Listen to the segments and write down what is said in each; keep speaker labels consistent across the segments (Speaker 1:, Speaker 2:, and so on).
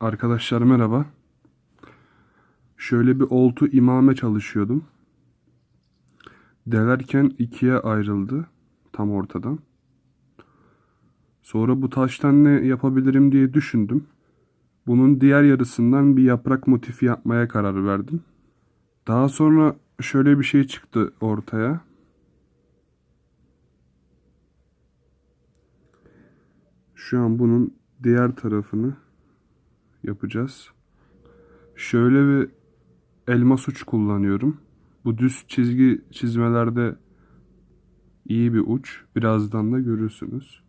Speaker 1: Arkadaşlar merhaba. Şöyle bir oltu imame çalışıyordum. Delerken ikiye ayrıldı. Tam ortadan. Sonra bu taştan ne yapabilirim diye düşündüm. Bunun diğer yarısından bir yaprak motifi yapmaya karar verdim. Daha sonra şöyle bir şey çıktı ortaya. Şu an bunun diğer tarafını yapacağız. Şöyle bir elmas uç kullanıyorum. Bu düz çizgi çizmelerde iyi bir uç. Birazdan da görürsünüz.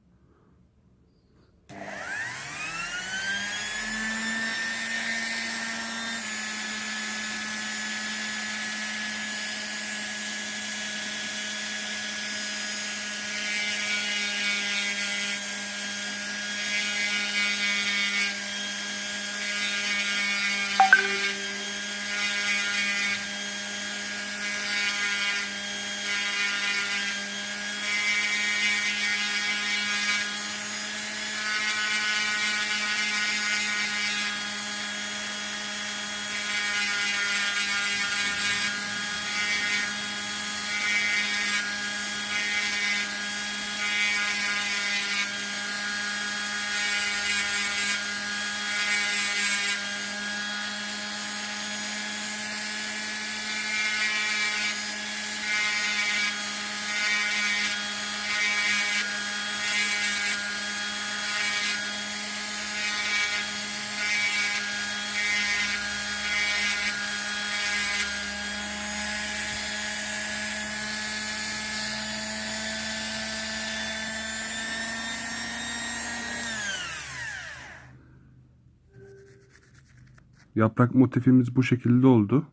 Speaker 1: Yaprak motifimiz bu şekilde oldu.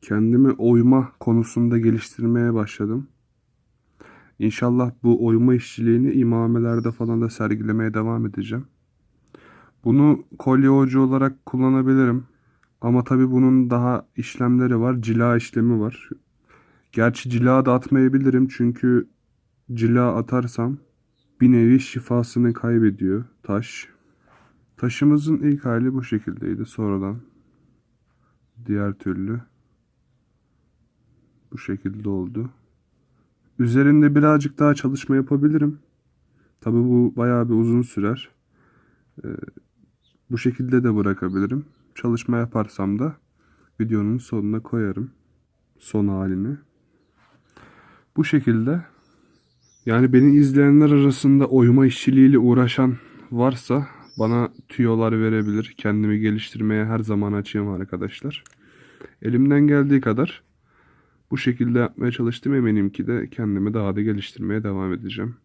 Speaker 1: Kendimi oyma konusunda geliştirmeye başladım. İnşallah bu oyma işçiliğini imamelerde falan da sergilemeye devam edeceğim. Bunu kolye ucu olarak kullanabilirim. Ama tabi bunun daha işlemleri var. Cila işlemi var. Gerçi cila da atmayabilirim çünkü cila atarsam bir nevi şifasını kaybediyor taş. Taşımızın ilk hali bu şekildeydi. Sonradan diğer türlü bu şekilde oldu. Üzerinde birazcık daha çalışma yapabilirim. Tabi bu bayağı bir uzun sürer. Ee, bu şekilde de bırakabilirim. Çalışma yaparsam da videonun sonuna koyarım. Son halini. Bu şekilde yani beni izleyenler arasında oyma işçiliğiyle uğraşan varsa bana tüyolar verebilir. Kendimi geliştirmeye her zaman açığım arkadaşlar. Elimden geldiği kadar bu şekilde yapmaya çalıştım. Eminim ki de kendimi daha da geliştirmeye devam edeceğim.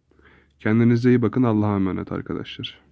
Speaker 1: Kendinize iyi bakın. Allah'a emanet arkadaşlar.